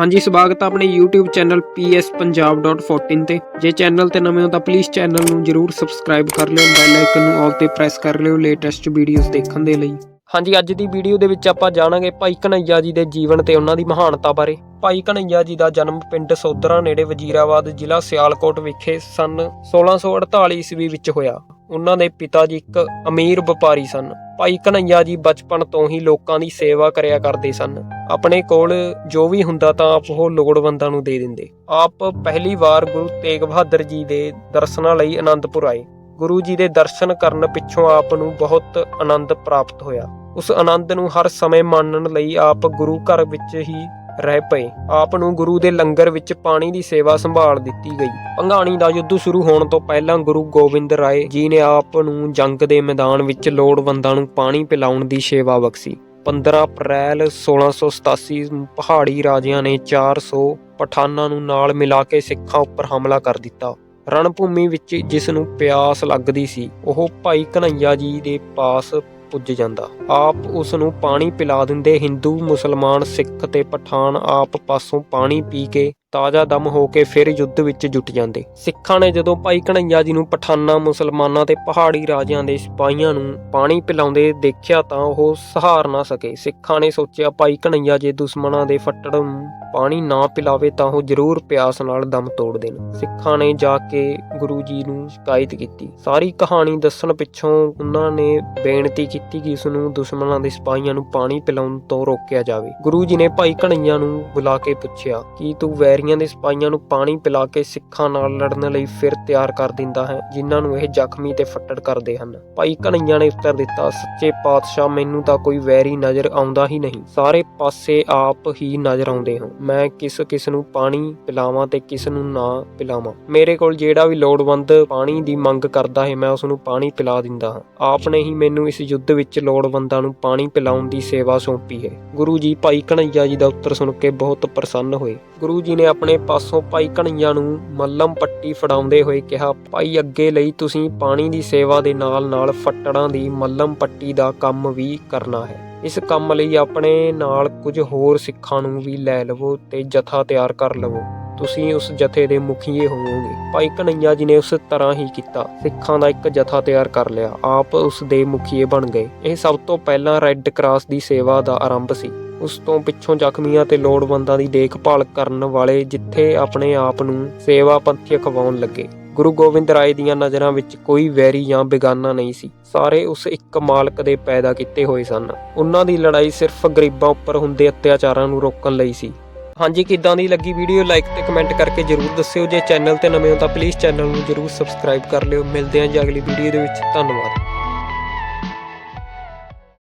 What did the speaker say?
ਹਾਂਜੀ, ਸਵਾਗਤ ਹੈ ਆਪਣੇ YouTube ਚੈਨਲ pspunjab.14 ਤੇ। ਜੇ ਚੈਨਲ ਤੇ ਨਵੇਂ ਹੋ ਤਾਂ ਪਲੀਜ਼ ਚੈਨਲ ਨੂੰ ਜਰੂਰ ਸਬਸਕ੍ਰਾਈਬ ਕਰ ਲਿਓ ਬੈਲ ਆਈਕਨ ਨੂੰ ਆਲ ਤੇ ਪ੍ਰੈਸ ਕਰ ਲਿਓ ਲੇਟੈਸਟ ਵੀਡੀਓਜ਼ ਦੇਖਣ ਦੇ ਲਈ। ਹਾਂਜੀ, ਅੱਜ ਦੀ ਵੀਡੀਓ ਦੇ ਵਿੱਚ ਆਪਾਂ ਜਾਣਾਂਗੇ ਭਾਈ ਕਨਈਆ ਜੀ ਦੇ ਜੀਵਨ ਤੇ ਉਹਨਾਂ ਦੀ ਮਹਾਨਤਾ ਬਾਰੇ। ਭਾਈ ਕਨਈਆ ਜੀ ਦਾ ਜਨਮ ਪਿੰਡ ਸੋਧਰਾ ਨੇੜੇ ਵਜੀਰਾਬਾਦ ਜ਼ਿਲ੍ਹਾ ਸਿਆਲਕੋਟ ਵਿਖੇ ਸਨ 1648 ਈਸਵੀ ਵਿੱਚ ਹੋਇਆ। ਉਹਨਾਂ ਦੇ ਪਿਤਾ ਜੀ ਇੱਕ ਅਮੀਰ ਵਪਾਰੀ ਸਨ। ਭਾਈ ਕਨਈਆ ਜੀ ਬਚਪਨ ਤੋਂ ਹੀ ਲੋਕਾਂ ਦੀ ਸੇਵਾ ਕਰਿਆ ਕਰਦੇ ਸਨ। ਆਪਣੇ ਕੋਲ ਜੋ ਵੀ ਹੁੰਦਾ ਤਾਂ ਆਪ ਉਹ ਲੋੜਵੰਦਾਂ ਨੂੰ ਦੇ ਦਿੰਦੇ। ਆਪ ਪਹਿਲੀ ਵਾਰ ਗੁਰੂ ਤੇਗ ਬਹਾਦਰ ਜੀ ਦੇ ਦਰਸ਼ਨਾਂ ਲਈ ਆਨੰਦਪੁਰ ਆਏ। ਗੁਰੂ ਜੀ ਦੇ ਦਰਸ਼ਨ ਕਰਨ ਪਿੱਛੋਂ ਆਪ ਨੂੰ ਬਹੁਤ ਆਨੰਦ ਪ੍ਰਾਪਤ ਹੋਇਆ। ਉਸ ਆਨੰਦ ਨੂੰ ਹਰ ਸਮੇਂ ਮਾਣਨ ਲਈ ਆਪ ਗੁਰੂ ਘਰ ਵਿੱਚ ਹੀ ਰਹਿ ਪਏ। ਆਪ ਨੂੰ ਗੁਰੂ ਦੇ ਲੰਗਰ ਵਿੱਚ ਪਾਣੀ ਦੀ ਸੇਵਾ ਸੰਭਾਲ ਦਿੱਤੀ ਗਈ। ਭੰਗਾਣੀ ਦਾ ਯੁੱਧ ਸ਼ੁਰੂ ਹੋਣ ਤੋਂ ਪਹਿਲਾਂ ਗੁਰੂ ਗੋਬਿੰਦ ਰਾਏ ਜੀ ਨੇ ਆਪ ਨੂੰ ਜੰਗ ਦੇ ਮੈਦਾਨ ਵਿੱਚ ਲੋੜਵੰਦਾਂ ਨੂੰ ਪਾਣੀ ਪਿਲਾਉਣ ਦੀ ਸੇਵਾ ਬਖਸ਼ੀ। 15 ਅਪ੍ਰੈਲ 1687 ਨੂੰ ਪਹਾੜੀ ਰਾਜਿਆਂ ਨੇ 400 ਪਠਾਨਾਂ ਨੂੰ ਨਾਲ ਮਿਲਾ ਕੇ ਸਿੱਖਾਂ ਉੱਪਰ ਹਮਲਾ ਕਰ ਦਿੱਤਾ। ਰਣਭੂਮੀ ਵਿੱਚ ਜਿਸ ਨੂੰ ਪਿਆਸ ਲੱਗਦੀ ਸੀ, ਉਹ ਭਾਈ ਕਨਈਆ ਜੀ ਦੇ ਪਾਸ ਪੁੱਜ ਜਾਂਦਾ। ਆਪ ਉਸ ਨੂੰ ਪਾਣੀ ਪਿਲਾ ਦਿੰਦੇ ਹਿੰਦੂ, ਮੁਸਲਮਾਨ, ਸਿੱਖ ਤੇ ਪਠਾਨ ਆਪ ਪਾਸੋਂ ਪਾਣੀ ਪੀ ਕੇ ਤਾਜ਼ਾ ਦਮ ਹੋ ਕੇ ਫਿਰ ਯੁੱਧ ਵਿੱਚ ਜੁਟ ਜਾਂਦੇ। ਸਿੱਖਾਂ ਨੇ ਜਦੋਂ ਭਾਈ ਕਨਈਆ ਜੀ ਨੂੰ ਪਠਾਨਾਂ ਮੁਸਲਮਾਨਾਂ ਤੇ ਪਹਾੜੀ ਰਾਜਿਆਂ ਦੇ ਸਿਪਾਹੀਆਂ ਨੂੰ ਪਾਣੀ ਪਿਲਾਉਂਦੇ ਦੇਖਿਆ ਤਾਂ ਉਹ ਸਹਾਰ ਨਾ ਸਕੇ। ਸਿੱਖਾਂ ਨੇ ਸੋਚਿਆ, ਭਾਈ ਕਨਈਆ ਜੇ ਦੁਸ਼ਮਣਾਂ ਦੇ ਫੱਟੜ ਨੂੰ ਪਾਣੀ ਨਾ ਪਿਲਾਵੇ ਤਾਂ ਉਹ ਜ਼ਰੂਰ ਪਿਆਸ ਨਾਲ ਦਮ ਤੋੜ ਦੇਣ। ਸਿੱਖਾਂ ਨੇ ਜਾ ਕੇ ਗੁਰੂ ਜੀ ਨੂੰ ਸ਼ਿਕਾਇਤ ਕੀਤੀ। ਸਾਰੀ ਕਹਾਣੀ ਦੱਸਣ ਪਿੱਛੋਂ ਉਹਨਾਂ ਨੇ ਬੇਨਤੀ ਕੀਤੀ ਕਿ ਉਸ ਨੂੰ ਦੁਸ਼ਮਣਾਂ ਦੇ ਸਿਪਾਹੀਆਂ ਨੂੰ ਪਾਣੀ ਪਿਲਾਉਣ ਤੋਂ ਰੋਕਿਆ ਜਾਵੇ। ਗੁਰੂ ਜੀ ਨੇ ਭਾਈ ਕਨਈਆ ਨੂੰ ਬੁਲਾ ਕੇ ਪੁੱਛਿਆ, ਕਿ ਤੂੰ ਵੈਰੀਆਂ ਦੇ ਸਿਪਾਹੀਆਂ ਨੂੰ ਪਾਣੀ ਪਿਲਾ ਕੇ ਸਿੱਖਾਂ ਨਾਲ ਲੜਨ ਲਈ ਫਿਰ ਤਿਆਰ ਕਰ ਦਿੰਦਾ ਹੈ, ਜਿਨ੍ਹਾਂ ਨੂੰ ਇਹ ਜ਼ਖਮੀ ਤੇ ਫੱਟੜ ਕਰਦੇ ਹਨ। ਭਾਈ ਕਨਈਆ ਨੇ ਉੱਤਰ ਦਿੱਤਾ, ਸੱਚੇ ਪਾਤਸ਼ਾਹ, ਮੈਨੂੰ ਤਾਂ ਕੋਈ ਵੈਰੀ ਨਜ਼ਰ ਆਉਂਦਾ ਹੀ ਨਹੀਂ। ਸਾਰੇ ਪਾਸੇ ਆਪ ਹੀ ਨਜ਼ਰ ਆਉਂਦੇ ਹੋ। ਮੈਂ ਕਿਸ ਕਿਸ ਨੂੰ ਪਾਣੀ ਪਿਲਾਵਾਂ ਤੇ ਕਿਸ ਨੂੰ ਨਾ ਪਿਲਾਵਾਂ। ਮੇਰੇ ਕੋਲ ਜਿਹੜਾ ਵੀ ਲੋੜਵੰਦ ਪਾਣੀ ਦੀ ਮੰਗ ਕਰਦਾ ਹੈ, ਮੈਂ ਉਸ ਨੂੰ ਪਾਣੀ ਪਿਲਾ ਦਿੰਦਾ ਹਾਂ। ਆਪ ਨੇ ਹੀ ਮੈਨੂੰ ਇਸ ਯੁੱਧ ਵਿੱਚ ਲੋੜਵੰਦਾਂ ਨੂੰ ਪਾਣੀ ਪਿਲਾਉਣ ਦੀ ਸੇਵਾ ਸੌਂਪੀ ਹੈ। ਗੁਰੂ ਜੀ, ਭਾਈ ਕਨਈਆ ਜੀ ਦਾ ਉੱਤਰ ਸੁਣ ਕੇ ਬਹੁਤ ਪ੍ਰਸੰਨ ਹੋਏ। ਗੁਰੂ ਜੀ ਨੇ ਆਪਣੇ ਪਾਸੋਂ ਭਾਈ ਕਨਈਆ ਨੂੰ ਮੱਲਮ ਪੱਟੀ ਫੜਾਉਂਦੇ ਹੋਏ ਕਿਹਾ, ਭਾਈ, ਅੱਗੇ ਲਈ ਤੁਸੀਂ ਪਾਣੀ ਦੀ ਸੇਵਾ ਦੇ ਨਾਲ-ਨਾਲ ਫੱਟੜਾਂ ਦੀ ਮੱਲਮ ਪੱਟੀ ਦਾ ਕੰਮ ਵੀ ਕਰਨਾ ਹੈ। ਇਸ ਕੰਮ ਲਈ ਆਪਣੇ ਨਾਲ ਕੁਝ ਹੋਰ ਸਿੱਖਾਂ ਨੂੰ ਵੀ ਲੈ ਲਵੋ ਤੇ ਜਥਾ ਤਿਆਰ ਕਰ ਲਵੋ। ਤੁਸੀਂ ਉਸ ਜਥੇ ਦੇ ਮੁਖੀਏ ਹੋਵੋਗੇ। ਭਾਈ ਕਨਈਆ ਜੀ ਨੇ ਉਸ ਤਰ੍ਹਾਂ ਹੀ ਕੀਤਾ। ਸਿੱਖਾਂ ਦਾ ਇੱਕ ਜਥਾ ਤਿਆਰ ਕਰ ਲਿਆ। ਆਪ ਉਸ ਦੇ ਮੁਖੀਏ ਬਣ ਗਏ। ਇਹ ਸਭ ਤੋਂ ਪਹਿਲਾਂ ਰੈੱਡ ਕਰਾਸ ਦੀ ਸੇਵਾ ਦਾ ਆਰੰਭ ਸੀ। ਉਸ ਤੋਂ ਪਿੱਛੋਂ ਜ਼ਖਮੀਆਂ ਤੇ ਲੋੜਵੰਦਾਂ ਦੀ ਦੇਖਭਾਲ ਕਰਨ ਵਾਲੇ ਜਿੱਥੇ ਆਪਣੇ ਆਪ ਨੂੰ ਸੇਵਾ ਪੰਥੀ ਖਵਾਉਣ ਲੱਗੇ। ਗੁਰੂ ਗੋਬਿੰਦ ਰਾਏ ਦੀਆਂ ਨਜ਼ਰਾਂ ਵਿੱਚ ਕੋਈ ਵੈਰੀ ਜਾਂ ਬੇਗਾਨਾ ਨਹੀਂ ਸੀ। ਸਾਰੇ ਉਸ ਇੱਕ ਮਾਲਕ ਦੇ ਪੈਦਾ ਕੀਤੇ ਹੋਏ ਸਨ। ਉਹਨਾਂ ਦੀ ਲੜਾਈ ਸਿਰਫ ਗਰੀਬਾਂ ਉੱਪਰ ਹੁੰਦੇ ਅਤਿਆਚਾਰਾਂ ਨੂੰ ਰੋਕਣ ਲਈ ਸੀ। ਹਾਂਜੀ, ਕਿੱਦਾਂ ਦੀ ਲੱਗੀ ਵੀਡੀਓ? ਲਾਈਕ ਤੇ ਕਮੈਂਟ ਕਰਕੇ ਜਰੂਰ ਦੱਸਿਓ। ਜੇ ਚੈਨਲ ਤੇ ਨਵੇਂ ਹੋ ਤਾਂ ਪਲੀਜ਼ ਚੈਨਲ ਨੂੰ ਜਰੂਰ ਸਬਸਕ੍ਰਾਈਬ ਕਰ ਲਿਓ। ਮਿਲਦੇ ਹਾਂ ਜੀ ਅਗਲੀ ਵੀਡੀਓ ਦੇ ਵਿੱਚ। ਧੰਨਵਾਦ।